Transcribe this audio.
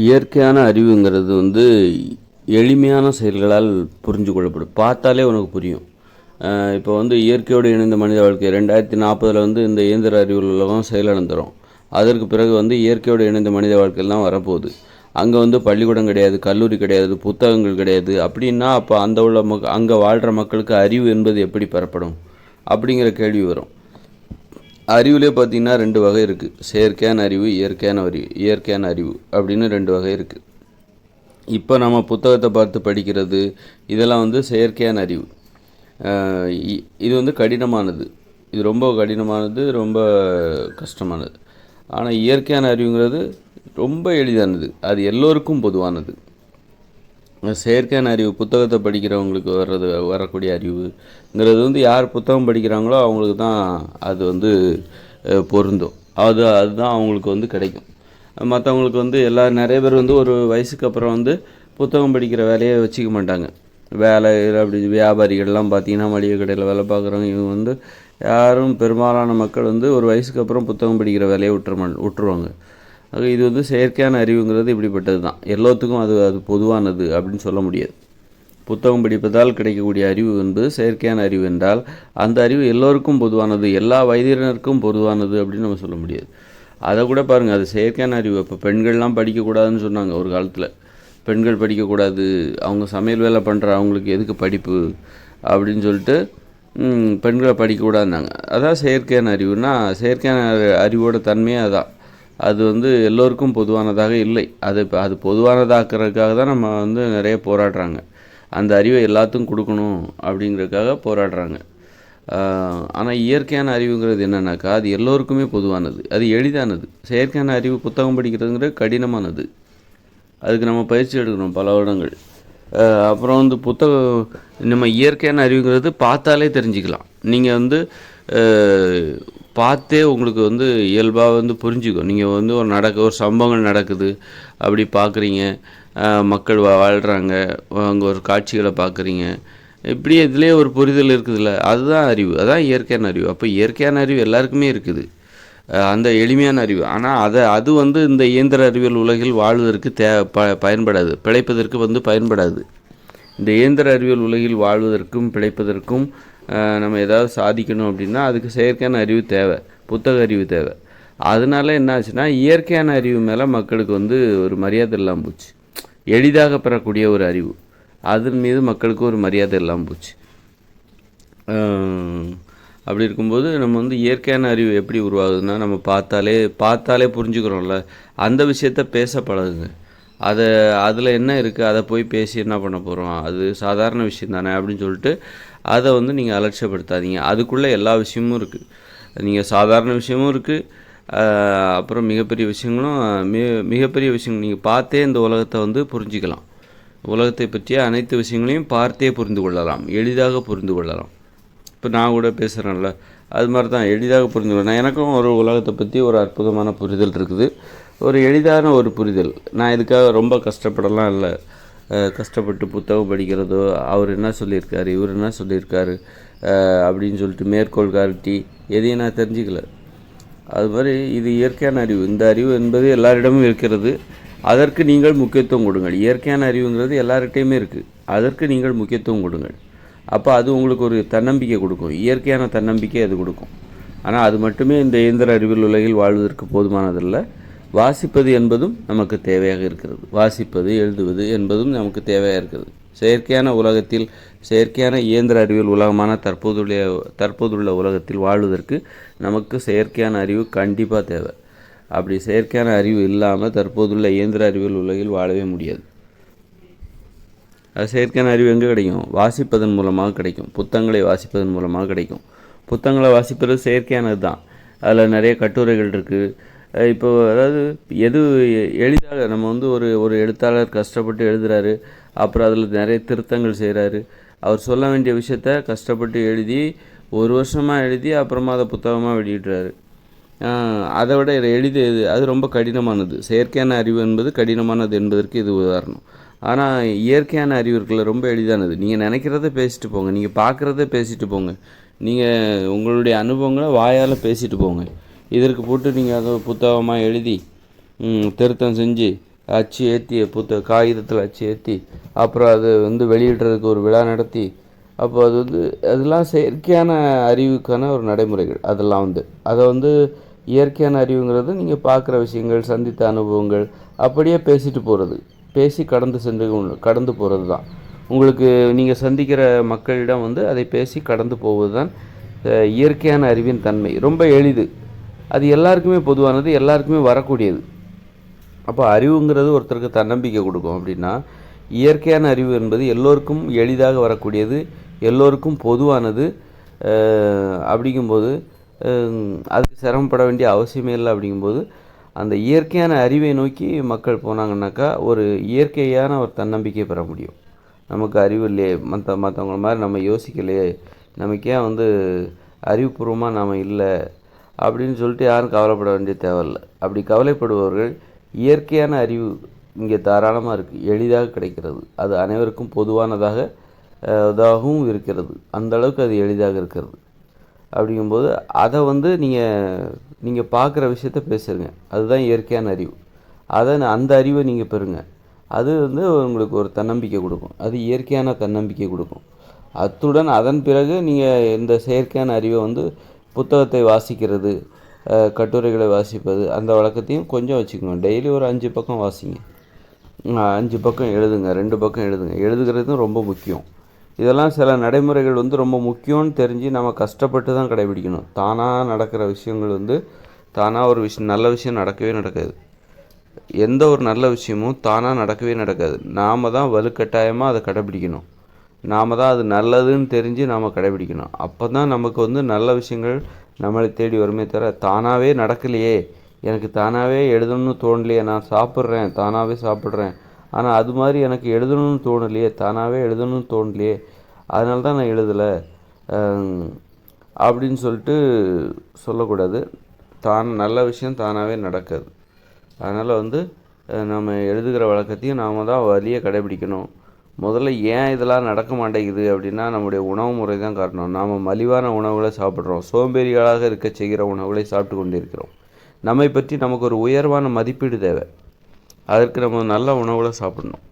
இயற்கையான அறிவுங்கிறது வந்து எளிமையான செயல்களால் புரிஞ்சு கொள்ளப்படும் பார்த்தாலே உனக்கு புரியும். இப்போ வந்து இயற்கையோடு இணைந்த மனித வாழ்க்கை. ரெண்டாயிரத்தி நாற்பதில் வந்து இந்த இயந்திர அறிவியல் உலகம் செயலிழந்துடும் அதற்கு பிறகு வந்து இயற்கையோடு இணைந்த மனித வாழ்க்கையில் தான் வரப்போகுது. அங்கே வந்து பள்ளிக்கூடம் கிடையாது கல்லூரி கிடையாது புத்தகங்கள் கிடையாது. அப்படின்னா அப்போ அந்த உள்ள மக் அங்கே வாழ்கிற மக்களுக்கு அறிவு என்பது எப்படி பெறப்படும்? அப்படிங்கிற கேள்வி வரும். அறிவுலே பார்த்தீங்கன்னா ரெண்டு வகை இருக்குது செயற்கையான அறிவு இயற்கையான அறிவு இயற்கையான அறிவு அப்படின்னு ரெண்டு வகை இருக்குது இப்போ நம்ம புத்தகத்தை பார்த்து படிக்கிறது இதெல்லாம் வந்து செயற்கையான அறிவு. இ- இது வந்து கடினமானது. இது ரொம்ப கடினமானது ரொம்ப கஷ்டமானது. ஆனால் இயற்கையான அறிவுங்கிறது ரொம்ப எளிதானது. அது எல்லோருக்கும் பொதுவானது. செயற்கையான அறிவு புத்தகத்தை படிக்கிறவங்களுக்கு வர்றது வரக்கூடிய அறிவுங்கிறது வந்து யார் புத்தகம் படிக்கிறாங்களோ அவங்களுக்கு தான் அது வந்து பொருந்தும். அது அதுதான் அவங்களுக்கு வந்து கிடைக்கும். மற்றவங்களுக்கு வந்து எல்லா நிறைய பேர் வந்து ஒரு வயசுக்கு அப்புறம் வந்து புத்தகம் படிக்கிற வேலையை வச்சுக்க மாட்டாங்க. வேலை அப்படி வியாபாரிகள்லாம் பார்த்தீங்கன்னா மளிகை கடையில் வேலை பார்க்குறவங்க இவங்க வந்து யாரும் பெரும்பாலான மக்கள் வந்து ஒரு வயசுக்கு அப்புறம் புத்தகம் படிக்கிற வேலையை விட்டுற விட்டுருவாங்க. ஆக இது வந்து செயற்கையான அறிவுங்கிறது இப்படிப்பட்டது தான் எல்லாத்துக்கும் அது அது பொதுவானது அப்படின்னு சொல்ல முடியாது. புத்தகம் படிப்பதால் கிடைக்கக்கூடிய அறிவு என்பது செயற்கையான அறிவு என்றால் அந்த அறிவு எல்லோருக்கும் பொதுவானது எல்லா வயதினருக்கும் பொதுவானது அப்படின்னு நம்ம சொல்ல முடியாது. அதை கூட பாருங்கள் அது செயற்கையான அறிவு. இப்போ பெண்கள்லாம் படிக்கக்கூடாதுன்னு சொன்னாங்க ஒரு காலத்தில். பெண்கள் படிக்கக்கூடாது அவங்க சமையல் வேலை பண்ணுற அவங்களுக்கு எதுக்கு படிப்பு அப்படின்னு சொல்லிட்டு பெண்களை படிக்கக்கூடாதுன்னாங்க. அதான் செயற்கையான அறிவுனா செயற்கையான அறிவோட தன்மையே அதான். அது வந்து எல்லோருக்கும் பொதுவானதாக இல்லை. அது இப்போ அது பொதுவானதாக்குறதுக்காக தான் நம்ம வந்து நிறைய போராடுறாங்க. அந்த அறிவை எல்லாத்துக்கும் கொடுக்கணும் அப்படிங்கிறதுக்காக போராடுறாங்க. ஆனால் இயற்கையான அறிவுங்கிறது என்னன்னாக்கா அது எல்லோருக்குமே பொதுவானது. அது எளிதானது. செயற்கையான அறிவு புத்தகம் படிக்கிறதுங்கிறது கடினமானது. அதுக்கு நம்ம பயிற்சி எடுக்கணும் பல வருடங்கள். அப்புறம் வந்து புத்தகம் நம்ம இயற்கையான அறிவுங்கிறது பார்த்தாலே தெரிஞ்சுக்கலாம். நீங்கள் வந்து பார்த்தே உங்களுக்கு வந்து இயல்பாக வந்து புரிஞ்சுக்கும். நீங்கள் வந்து ஒரு நடக்க ஒரு சம்பவங்கள் நடக்குது அப்படி பார்க்குறீங்க மக்கள் வா வாழ்கிறாங்க அங்கே ஒரு காட்சிகளை பார்க்குறீங்க இப்படி இதுலேயே ஒரு புரிதல் இருக்குதுல்ல அதுதான் அறிவு அதான் இயற்கையான அறிவு. அப்போ இயற்கையான அறிவு எல்லாருக்குமே இருக்குது. அந்த எளிமையான அறிவு. ஆனால் அதை அது வந்து இந்த இயந்திர அறிவியல் உலகில் வாழ்வதற்கு தே ப பயன்படாது பிழைப்பதற்கு வந்து பயன்படாது. இந்த இயந்திர அறிவியல் உலகில் வாழ்வதற்கும் பிழைப்பதற்கும் நம்ம ஏதாவது சாதிக்கணும் அப்படின்னா அதுக்கு செயற்கையான அறிவு தேவை புத்தக அறிவு தேவை. அதனால என்ன ஆச்சுன்னா இயற்கையான அறிவு மேலே மக்களுக்கு வந்து ஒரு மரியாதை இல்லாமல் போச்சு. எளிதாக பெறக்கூடிய ஒரு அறிவு. அதன் மீது மக்களுக்கு ஒரு மரியாதை இல்லாமல் போச்சு. அப்படி இருக்கும்போது நம்ம வந்து இயற்கையான அறிவு எப்படி உருவாகுதுன்னா நம்ம பார்த்தாலே பார்த்தாலே புரிஞ்சுக்கிறோம்ல. அந்த விஷயத்த பேச பழகுங்க. அதை அதில் என்ன இருக்குது அதை போய் பேசி என்ன பண்ண போகிறோம் அது சாதாரண விஷயம் தானே அப்படின்னு சொல்லிட்டு அதை வந்து நீங்கள் அலட்சியப்படுத்தாதீங்க. அதுக்குள்ளே எல்லா விஷயமும் இருக்குது நீங்கள் சாதாரண விஷயமும் இருக்குது அப்புறம் மிகப்பெரிய விஷயங்களும் மிக மிகப்பெரிய விஷயங்கள் நீங்கள் பார்த்தே இந்த உலகத்தை வந்து புரிஞ்சிக்கலாம். உலகத்தை பற்றிய அனைத்து விஷயங்களையும் பார்த்தே புரிந்து கொள்ளலாம். எளிதாக புரிந்து கொள்ளலாம். இப்போ நான் கூட பேசுகிறேன்ல அது மாதிரி தான் எளிதாக புரிந்து கொள்ளலாம். எனக்கும் ஒரு உலகத்தை பற்றி ஒரு அற்புதமான புரிதல் இருக்குது. ஒரு எளிதான ஒரு புரிதல். நான் இதுக்காக ரொம்ப கஷ்டப்படலாம் இல்லை. கஷ்டப்பட்டு புத்தகம் படிக்கிறதோ அவர் என்ன சொல்லியிருக்காரு இவர் என்ன சொல்லியிருக்காரு அப்படின்னு சொல்லிட்டு மேற்கோள் காட்டி எதையும் நான் தெரிஞ்சுக்கல. அது மாதிரி இது இயற்கையான அறிவு. இந்த அறிவு என்பது எல்லாரிடமும் இருக்கிறது. அதற்கு நீங்கள் முக்கியத்துவம் கொடுங்கள். இயற்கையான அறிவுங்கிறது எல்லார்கிட்டையுமே இருக்குது அதற்கு நீங்கள் முக்கியத்துவம் கொடுங்கள். அப்போ அது உங்களுக்கு ஒரு தன்னம்பிக்கை கொடுக்கும். இயற்கையான தன்னம்பிக்கை அது கொடுக்கும். ஆனால் அது மட்டுமே இந்த இயந்திர அறிவியல் உலகில் வாழ்வதற்கு போதுமானதில்லை. வாசிப்பது என்பதும் நமக்கு தேவையாக இருக்கிறது. வாசிப்பது எழுதுவது என்பதும் நமக்கு தேவையாக இருக்கிறது. செயற்கையான உலகத்தில் செயற்கையான இயந்திர அறிவியல் உலகமான தற்போதுள்ள தற்போதுள்ள உலகத்தில் வாழ்வதற்கு நமக்கு செயற்கையான அறிவு கண்டிப்பாக தேவை. அப்படி செயற்கையான அறிவு இல்லாமல் தற்போதுள்ள இயந்திர அறிவியல் உலகில் வாழவே முடியாது. அது செயற்கையான அறிவு எங்கே கிடைக்கும்? வாசிப்பதன் மூலமாக கிடைக்கும். புத்தகங்களை வாசிப்பதன் மூலமாக கிடைக்கும். புத்தகங்களை வாசிப்பது செயற்கையானது தான் அதில் நிறைய கட்டுரைகள் இருக்குது இப்போ அதாவது எது எளிதாக நம்ம வந்து ஒரு ஒரு எழுத்தாளர் கஷ்டப்பட்டு எழுதுகிறாரு அப்புறம் அதில் நிறைய திருத்தங்கள் செய்கிறாரு அவர் சொல்ல வேண்டிய விஷயத்த கஷ்டப்பட்டு எழுதி ஒரு வருஷமாக எழுதி அப்புறமா அதை புத்தகமாக வெளியிடுறாரு. அதை விட இதை எளிது இது அது ரொம்ப கடினமானது. செயற்கையான அறிவு என்பது கடினமானது என்பதற்கு இது உதாரணம். ஆனால் இயற்கையான அறிவு இருக்குல்ல ரொம்ப எளிதானது. நீங்கள் நினைக்கிறத பேசிட்டு போங்க. நீங்கள் பார்க்குறத பேசிட்டு போங்க. நீங்கள் உங்களுடைய அனுபவங்களை வாயால் பேசிட்டு போங்க. இதற்கு போட்டு நீங்கள் அதை புத்தகமாக எழுதி திருத்தம் செஞ்சு அச்சு ஏற்றி புத்த காகிதத்தில் அச்சு ஏற்றி அப்புறம் அது வந்து வெளியிடுறதுக்கு ஒரு விழா நடத்தி அப்போ அது வந்து அதெல்லாம் செயற்கையான அறிவுக்கான ஒரு நடைமுறைகள் அதெல்லாம் வந்து. அதை வந்து இயற்கையான அறிவுங்கிறது நீங்கள் பார்க்குற விஷயங்கள் சந்தித்த அனுபவங்கள் அப்படியே பேசிட்டு போகிறது பேசி கடந்து சென்று கடந்து போகிறது தான். உங்களுக்கு நீங்கள் சந்திக்கிற மக்களிடம் வந்து அதை பேசி கடந்து போவது தான் இயற்கையான அறிவின் தன்மை. ரொம்ப எளிது. அது எல்லாருக்குமே பொதுவானது எல்லாருக்குமே வரக்கூடியது. அப்போ அறிவுங்கிறது ஒருத்தருக்கு தன்னம்பிக்கை கொடுக்கும். அப்படின்னா இயற்கையான அறிவு என்பது எல்லோருக்கும் எளிதாக வரக்கூடியது எல்லோருக்கும் பொதுவானது. அப்படிங்கும்போது அதுக்கு சிரமப்பட வேண்டிய அவசியமே இல்லை அப்படிங்கும்போது அந்த இயற்கையான அறிவை நோக்கி மக்கள் போனாங்கன்னாக்கா ஒரு இயற்கையான ஒரு தன்னம்பிக்கை பெற முடியும். நமக்கு அறிவு இல்லையே மற்ற மற்றவங்கள மாதிரி நம்ம யோசிக்கலையே. நமக்கு ஏன் வந்து அறிவுபூர்வமாக நாம் இல்லை. அப்படின்னு சொல்லிட்டு யாரும் கவலைப்பட வேண்டிய தேவையில்லை. அப்படி கவலைப்படுபவர்கள் இயற்கையான அறிவு இங்கே தாராளமாக இருக்குது எளிதாக கிடைக்கிறது. அது அனைவருக்கும் பொதுவானதாக இதாகவும் இருக்கிறது. அந்த அளவுக்கு அது எளிதாக இருக்கிறது. அப்படிங்கும்போது அதை வந்து நீங்கள் நீங்கள் பார்க்குற விஷயத்த பேசுங்க. அதுதான் இயற்கையான அறிவு. அதை அந்த அறிவை நீங்கள் பெறுங்க. அது வந்து உங்களுக்கு ஒரு தன்னம்பிக்கை கொடுக்கும். அது இயற்கையான தன்னம்பிக்கை கொடுக்கும். அத்துடன் அதன் பிறகு நீங்கள் இந்த செயற்கையான அறிவை வந்து புத்தகத்தை வாசிக்கிறது கட்டுரைகளை வாசிப்பது அந்த வழக்கத்தையும் கொஞ்சம் வச்சுக்கோங்க. டெய்லி ஒரு அஞ்சு பக்கம் வாசிங்க. அஞ்சு பக்கம் எழுதுங்க ரெண்டு பக்கம் எழுதுங்க. எழுதுகிறதும் ரொம்ப முக்கியம். இதெல்லாம் சில நடைமுறைகள் வந்து ரொம்ப முக்கியம்னு தெரிஞ்சு நம்ம கஷ்டப்பட்டு தான் கடைபிடிக்கணும். தானாக நடக்கிற விஷயங்கள் வந்து தானாக ஒரு விஷயம் நல்ல விஷயம் நடக்கவே நடக்காது. எந்த ஒரு நல்ல விஷயமும் தானாக நடக்கவே நடக்காது. நாம் தான் வலுக்கட்டாயமாக அதை கடைபிடிக்கணும். நாம் தான் அது நல்லதுன்னு தெரிஞ்சு நாம் கடைபிடிக்கணும். அப்போ தான் நமக்கு வந்து நல்ல விஷயங்கள் நம்மளை தேடி வருமே தவிர தானாகவே நடக்கலையே. எனக்கு தானாகவே எழுதணும்னு தோணலையே. நான் சாப்பிட்றேன் தானாகவே சாப்பிட்றேன். ஆனால் அது மாதிரி எனக்கு எழுதணும்னு தோணலையே. தானாகவே எழுதணும்னு தோணலையே. அதனால தான் நான் எழுதலை. அப்படின்னு சொல்லிட்டு சொல்லக்கூடாது. தான் நல்ல விஷயம் தானாகவே நடக்காது. அதனால் வந்து நம்ம எழுதுகிற வழக்கத்தையும் நாம் தான் வழியை கடைபிடிக்கணும். முதல்ல ஏன் இதெல்லாம் நடக்க மாட்டேங்குது அப்படின்னா நம்முடைய உணவு முறை தான் காரணம். நாம் மலிவான உணவுகளை சாப்பிட்றோம். சோம்பேறிகளாக இருக்க செய்கிற உணவுகளை சாப்பிட்டு கொண்டிருக்கிறோம். நம்மை பற்றி நமக்கு ஒரு உயர்வான மதிப்பீடு தேவை. அதற்கு நம்ம நல்ல உணவுகளை சாப்பிடணும்.